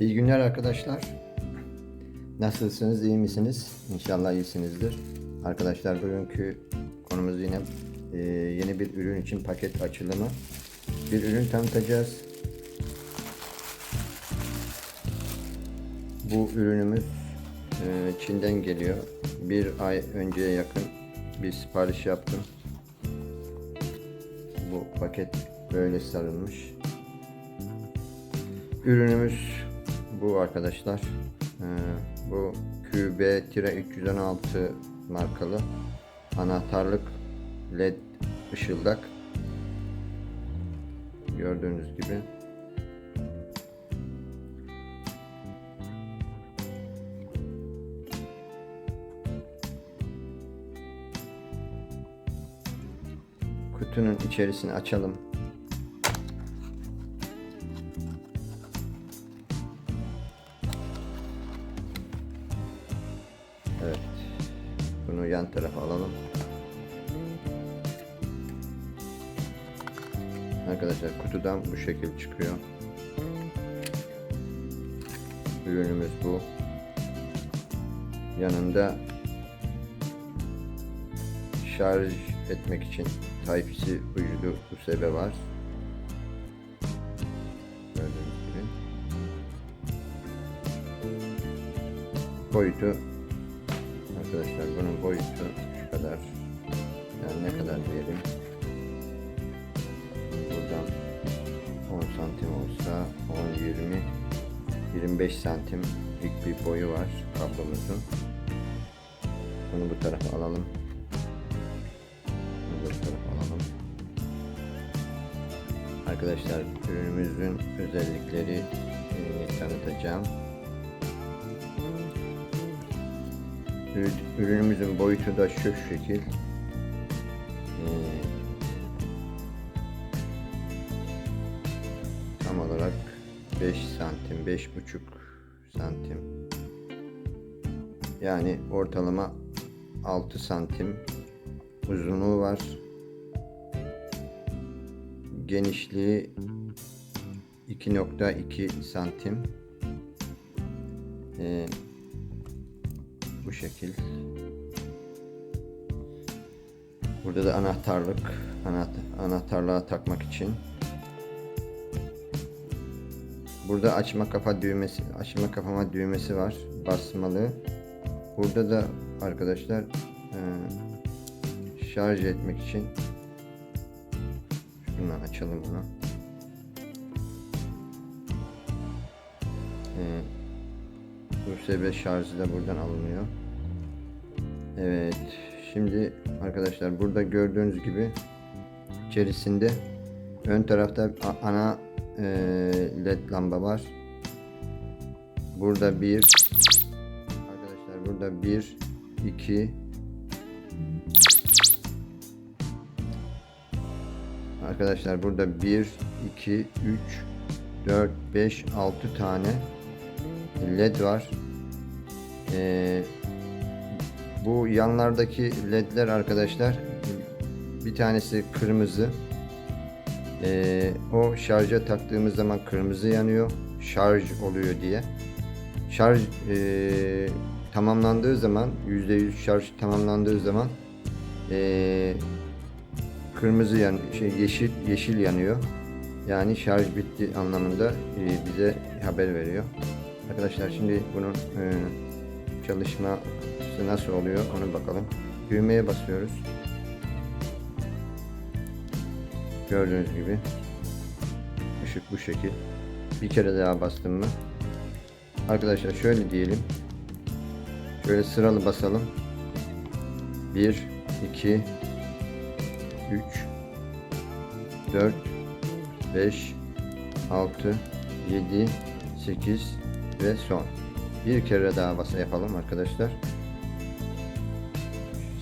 İyi günler arkadaşlar. Nasılsınız, iyi misiniz? İnşallah iyisinizdir. Arkadaşlar bugünkü konumuz yine e, yeni bir ürün için paket açılımı. Bir ürün tanıtacağız. Bu ürünümüz e, Çin'den geliyor. Bir ay önceye yakın bir sipariş yaptım. Bu paket böyle sarılmış. Ürünümüz bu arkadaşlar. Ee, bu QB-316 markalı anahtarlık led ışıldak. Gördüğünüz gibi. Kutunun içerisini açalım. Yan tarafa alalım. Arkadaşlar kutudan bu şekil çıkıyor. Ürünümüz bu. Yanında şarj etmek için Type-C ucu USB var. Gördüğünüz gibi. Boyutu 25 santimlik bir boyu var kablomuzun. Bunu bu tarafa alalım. Bunu bu tarafa alalım. Arkadaşlar ürünümüzün özellikleri tanıtacağım. Ürün- Ürünümüzün boyutu da şu şekil. 5 santim, 5,5 santim. Yani ortalama 6 santim uzunluğu var. Genişliği 2.2 santim. Ee, bu şekil. Burada da anahtarlık, anahtar, anahtarlığa takmak için. Burada açma kapa düğmesi, açma kapama düğmesi var, basmalı. Burada da arkadaşlar e, şarj etmek için şunu açalım bunu. E, USB şarjı da buradan alınıyor. Evet. Şimdi arkadaşlar burada gördüğünüz gibi içerisinde ön tarafta ana e, led lamba var. Burada bir arkadaşlar burada bir iki Arkadaşlar burada 1, 2, 3, 4, 5, 6 tane led var. Ee, bu yanlardaki ledler arkadaşlar bir tanesi kırmızı. Ee, o şarja taktığımız zaman kırmızı yanıyor. Şarj oluyor diye. Şarj ee, tamamlandığı zaman %100 şarj tamamlandığı zaman ee, kırmızı yan şey yeşil yeşil yanıyor. Yani şarj bitti anlamında e, bize haber veriyor. Arkadaşlar şimdi bunun e, çalışması nasıl oluyor onu bakalım. Düğmeye basıyoruz. Gördüğünüz gibi ışık bu şekil. Bir kere daha bastım mı? Arkadaşlar şöyle diyelim. Şöyle sıralı basalım. 1 2 3 4 5 6 7 8 ve son. Bir kere daha basa yapalım arkadaşlar.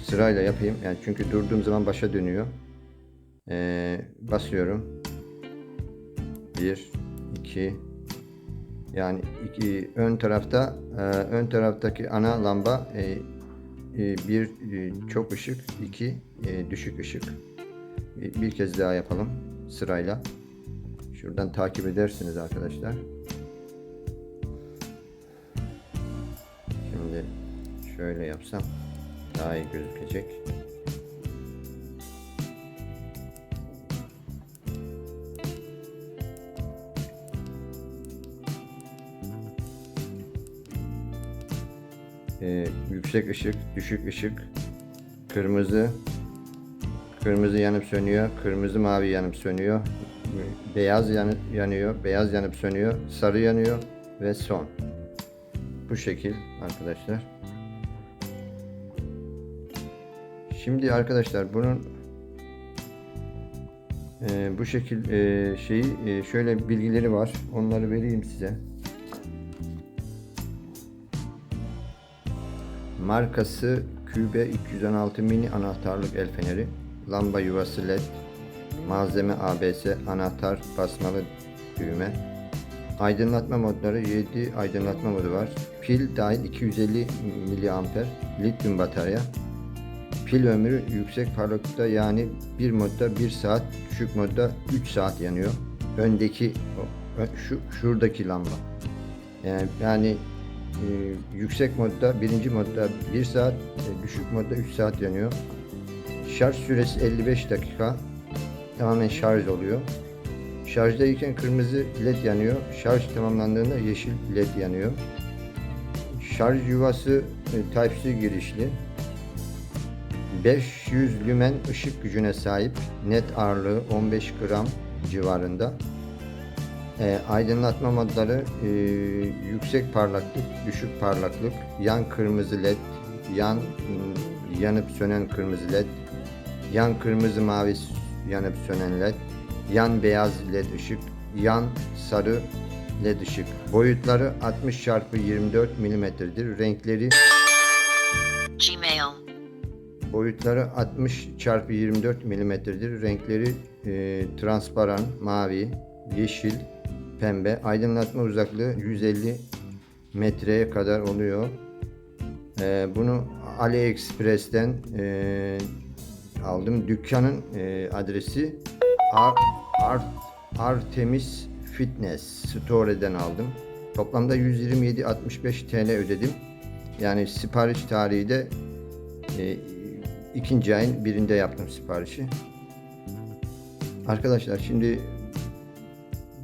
Sırayla yapayım. Yani çünkü durduğum zaman başa dönüyor. Ee, basıyorum. 1 2 yani iki ön tarafta e, ön taraftaki ana lamba e, e, bir e, çok ışık, iki e, düşük ışık. Bir, bir kez daha yapalım sırayla. Şuradan takip edersiniz arkadaşlar. Şimdi şöyle yapsam daha iyi gözükecek. Yüksek ışık, düşük ışık, kırmızı, kırmızı yanıp sönüyor, kırmızı mavi yanıp sönüyor, beyaz yanıp yanıyor, beyaz yanıp sönüyor, sarı yanıyor ve son. Bu şekil arkadaşlar. Şimdi arkadaşlar bunun e, bu şekil e, şeyi e, şöyle bilgileri var. Onları vereyim size. Markası QB216 mini anahtarlık el feneri. Lamba yuvası led. Malzeme ABS anahtar basmalı düğme. Aydınlatma modları 7 aydınlatma modu var. Pil dahil 250 mAh lityum batarya. Pil ömrü yüksek parlaklıkta yani bir modda 1 saat, düşük modda 3 saat yanıyor. Öndeki şu şuradaki lamba. Yani, yani e, yüksek modda birinci modda 1 saat, e, düşük modda 3 saat yanıyor. Şarj süresi 55 dakika. Tamamen şarj oluyor. Şarjdayken kırmızı led yanıyor. Şarj tamamlandığında yeşil led yanıyor. Şarj yuvası e, Type-C girişli. 500 lümen ışık gücüne sahip. Net ağırlığı 15 gram civarında. E, aydınlatma modları e, yüksek parlaklık, düşük parlaklık, yan kırmızı led, yan mm, yanıp sönen kırmızı led, yan kırmızı mavi yanıp sönen led, yan beyaz led ışık, yan sarı led ışık. Boyutları 60 x 24 mm'dir. Renkleri Gmail. Boyutları 60 x 24 mm'dir. Renkleri e, transparan, mavi, yeşil, pembe. Aydınlatma uzaklığı 150 metreye kadar oluyor. E, bunu AliExpress'ten e, aldım. Dükkanın e, adresi Ar, Art, Artemis Fitness Store'den aldım. Toplamda 127.65 TL ödedim. Yani sipariş tarihi de e, ikinci ayın birinde yaptım siparişi. Arkadaşlar şimdi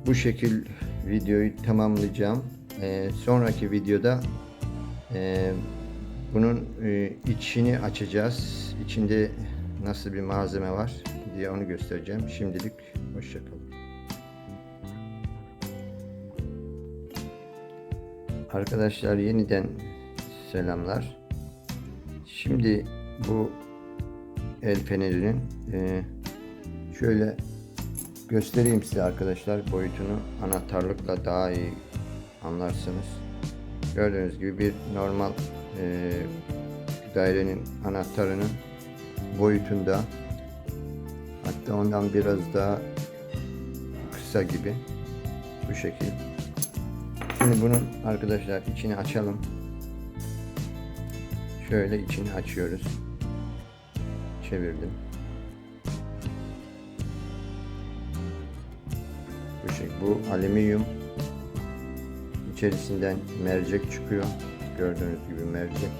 bu şekil videoyu tamamlayacağım. E, sonraki videoda e, bunun e, içini açacağız. İçinde nasıl bir malzeme var diye onu göstereceğim. Şimdilik hoşçakalın. Arkadaşlar yeniden selamlar. Şimdi bu el fenerinin e, şöyle göstereyim size arkadaşlar boyutunu anahtarlıkla daha iyi anlarsınız. Gördüğünüz gibi bir normal e, dairenin anahtarının boyutunda hatta ondan biraz daha kısa gibi bu şekil. Şimdi bunun arkadaşlar içini açalım. Şöyle içini açıyoruz. Çevirdim. Bu şey bu alüminyum. İçerisinden mercek çıkıyor. Gördüğünüz gibi mercek.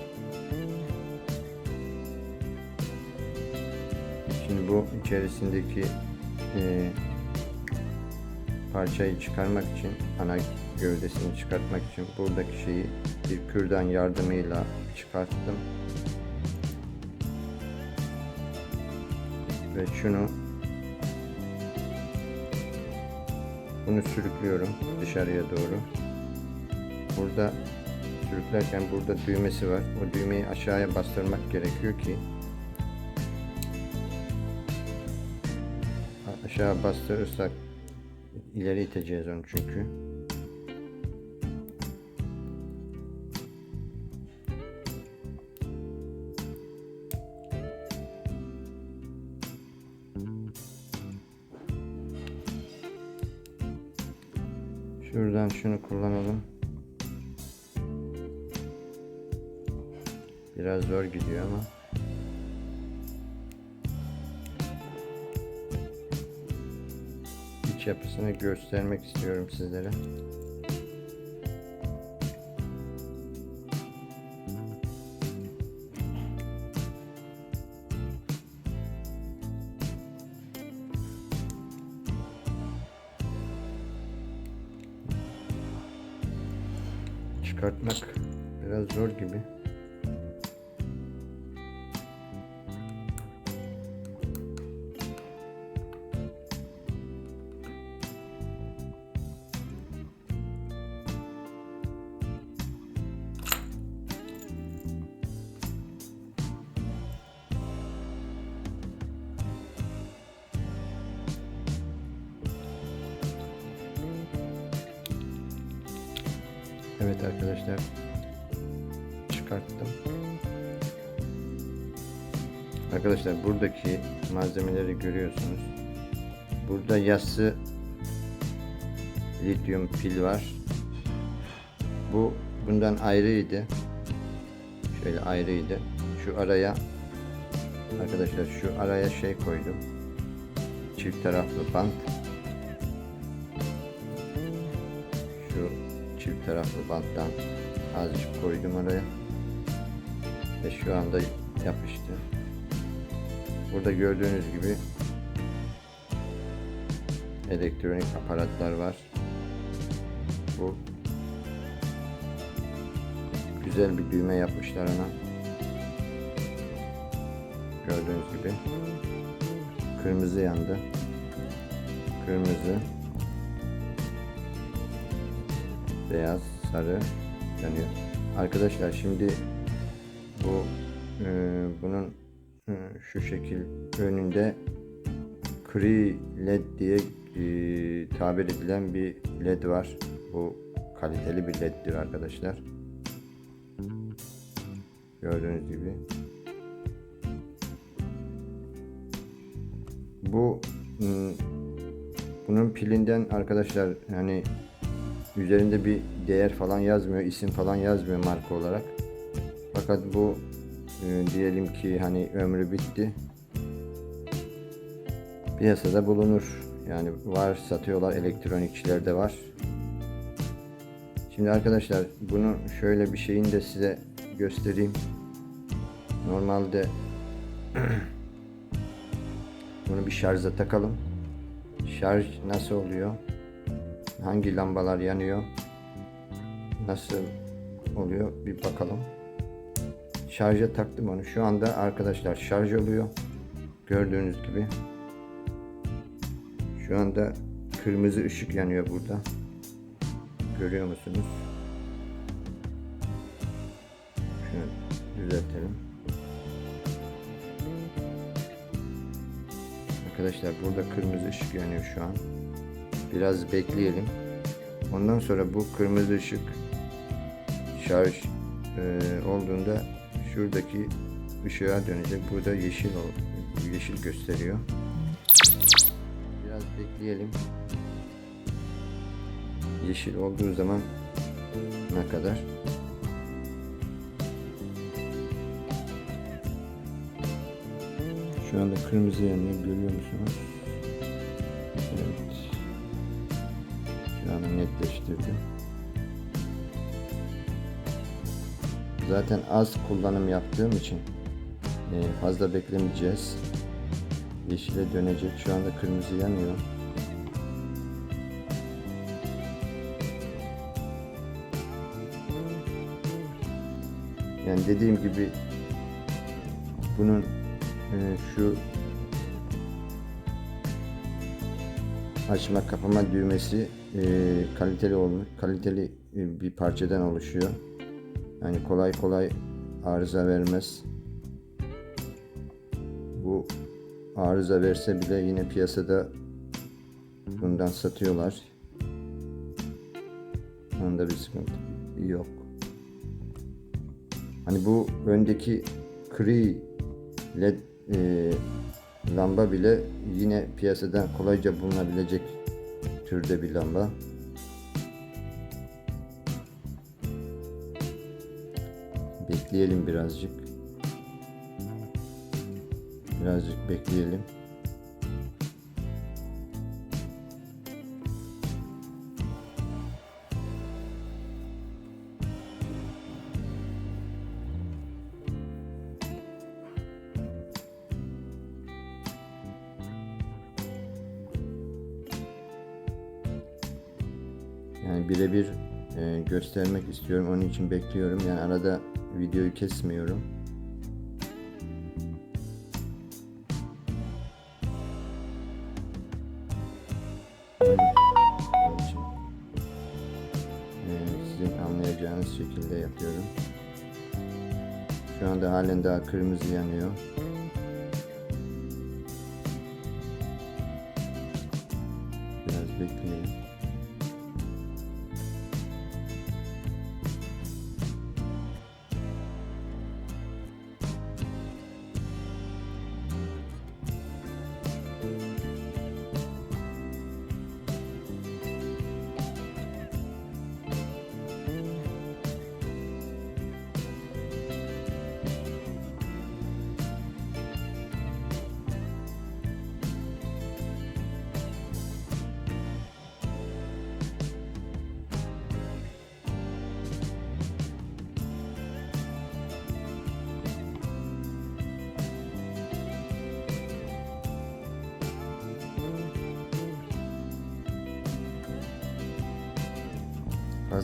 Şimdi bu içerisindeki e, parçayı çıkarmak için ana gövdesini çıkartmak için buradaki şeyi bir kürdan yardımıyla çıkarttım. Ve şunu bunu sürüklüyorum dışarıya doğru. Burada sürüklerken burada düğmesi var. O düğmeyi aşağıya bastırmak gerekiyor ki aşağı bastırırsak ileri iteceğiz onu çünkü. Biraz zor gidiyor ama. İç yapısını göstermek istiyorum sizlere. Evet arkadaşlar çıkarttım. Arkadaşlar buradaki malzemeleri görüyorsunuz. Burada yassı lityum pil var. Bu bundan ayrıydı. Şöyle ayrıydı. Şu araya arkadaşlar şu araya şey koydum. Çift taraflı bant. Taraflı banttan azıcık koydum oraya. Ve şu anda yapıştı. Burada gördüğünüz gibi elektronik aparatlar var. Bu güzel bir düğme yapmışlar ona. Gördüğünüz gibi kırmızı yandı. Kırmızı beyaz, sarı yanıyor. Arkadaşlar şimdi bu e, bunun e, şu şekil önünde Cree LED diye e, tabir edilen bir LED var. Bu kaliteli bir LED'dir arkadaşlar. Gördüğünüz gibi. Bu bunun pilinden arkadaşlar yani üzerinde bir değer falan yazmıyor, isim falan yazmıyor marka olarak. Fakat bu e, diyelim ki hani ömrü bitti. Piyasada bulunur. Yani var satıyorlar elektronikçilerde var. Şimdi arkadaşlar bunu şöyle bir şeyin de size göstereyim. Normalde bunu bir şarja takalım. Şarj nasıl oluyor? Hangi lambalar yanıyor? Nasıl oluyor? Bir bakalım. Şarja taktım onu. Şu anda arkadaşlar şarj oluyor. Gördüğünüz gibi. Şu anda kırmızı ışık yanıyor burada. Görüyor musunuz? Şunu düzeltelim. Arkadaşlar burada kırmızı ışık yanıyor şu an. Biraz bekleyelim. Ondan sonra bu kırmızı ışık şarj e, olduğunda şuradaki ışığa dönecek. Burada yeşil yeşil gösteriyor. Biraz bekleyelim. Yeşil olduğu zaman ne kadar? Şu anda kırmızı yanıyor. Görüyor musunuz? Evet. Şu anda netleştirdi. Zaten az kullanım yaptığım için e, fazla beklemeyeceğiz. Yeşile dönecek. Şu anda kırmızı yanıyor. Yani dediğim gibi bunun e, şu açma kapama düğmesi e, kaliteli olmuş kaliteli e, bir parçadan oluşuyor. Yani kolay kolay arıza vermez. Bu arıza verse bile yine piyasada bundan satıyorlar. Onda bir sıkıntı yok. Hani bu öndeki Cree led e, lamba bile yine piyasadan kolayca bulunabilecek türde bir lamba. Bekleyelim birazcık. Birazcık bekleyelim. İstiyorum. Onun için bekliyorum. Yani arada videoyu kesmiyorum. E, sizin anlayacağınız şekilde yapıyorum. Şu anda halen daha kırmızı yanıyor.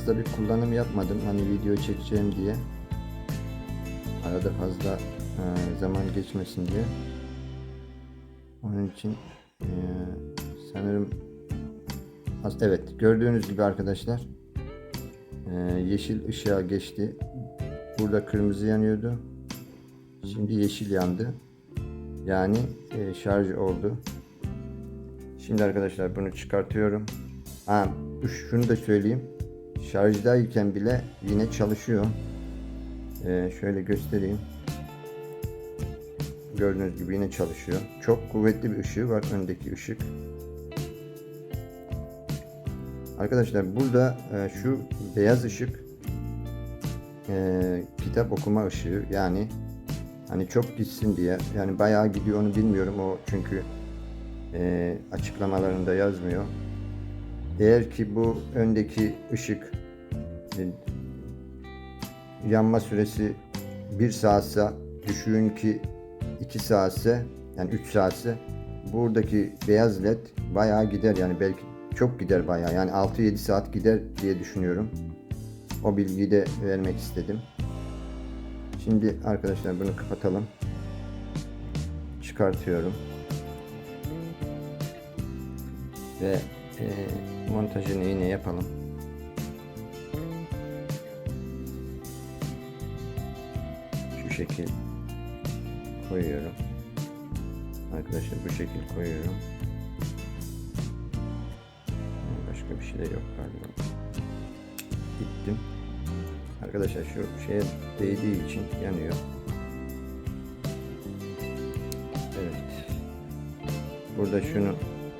Fazla bir kullanım yapmadım. Hani video çekeceğim diye. Arada fazla e, zaman geçmesin diye. Onun için e, sanırım evet gördüğünüz gibi arkadaşlar e, yeşil ışığa geçti. Burada kırmızı yanıyordu. Şimdi yeşil yandı. Yani e, şarj oldu. Şimdi arkadaşlar bunu çıkartıyorum. Ha, şunu da söyleyeyim. Şarjdayken bile yine çalışıyor. Ee, şöyle göstereyim. Gördüğünüz gibi yine çalışıyor. Çok kuvvetli bir ışığı var öndeki ışık. Arkadaşlar burada e, şu beyaz ışık e, kitap okuma ışığı yani hani çok gitsin diye yani bayağı gidiyor onu bilmiyorum o çünkü e, açıklamalarında yazmıyor. Eğer ki bu öndeki ışık e, yanma süresi 1 saatse düşüğün ki 2 saatse yani 3 saatse buradaki beyaz led bayağı gider yani belki çok gider bayağı yani 6-7 saat gider diye düşünüyorum. O bilgiyi de vermek istedim. Şimdi arkadaşlar bunu kapatalım. Çıkartıyorum. Ve e, montajını yine yapalım. Şu şekil koyuyorum. Arkadaşlar bu şekil koyuyorum. Başka bir şey de yok galiba. Gittim. Arkadaşlar şu şeye değdiği için yanıyor. Evet. Burada şunu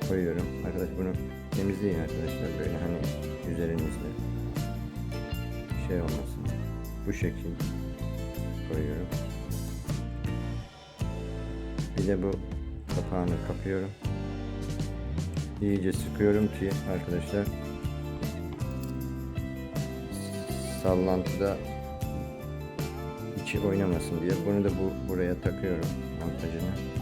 koyuyorum. Arkadaş bunu temizleyin arkadaşlar böyle hani üzerinizde şey olmasın. Bu şekil koyuyorum. Bir de bu kapağını kapıyorum. İyice sıkıyorum ki arkadaşlar sallantıda içi oynamasın diye. Bunu da bu buraya takıyorum montajını.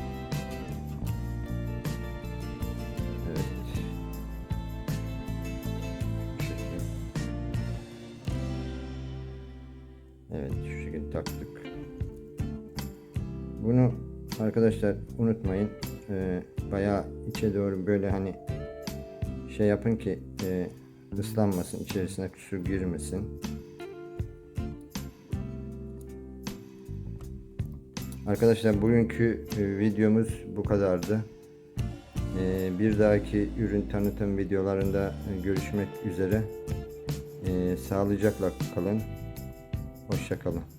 Bunu arkadaşlar unutmayın. Ee, bayağı içe doğru böyle hani şey yapın ki e, ıslanmasın, içerisine su girmesin. Arkadaşlar bugünkü e, videomuz bu kadardı. E, bir dahaki ürün tanıtım videolarında e, görüşmek üzere. E, sağlıcakla kalın. Hoşça kalın.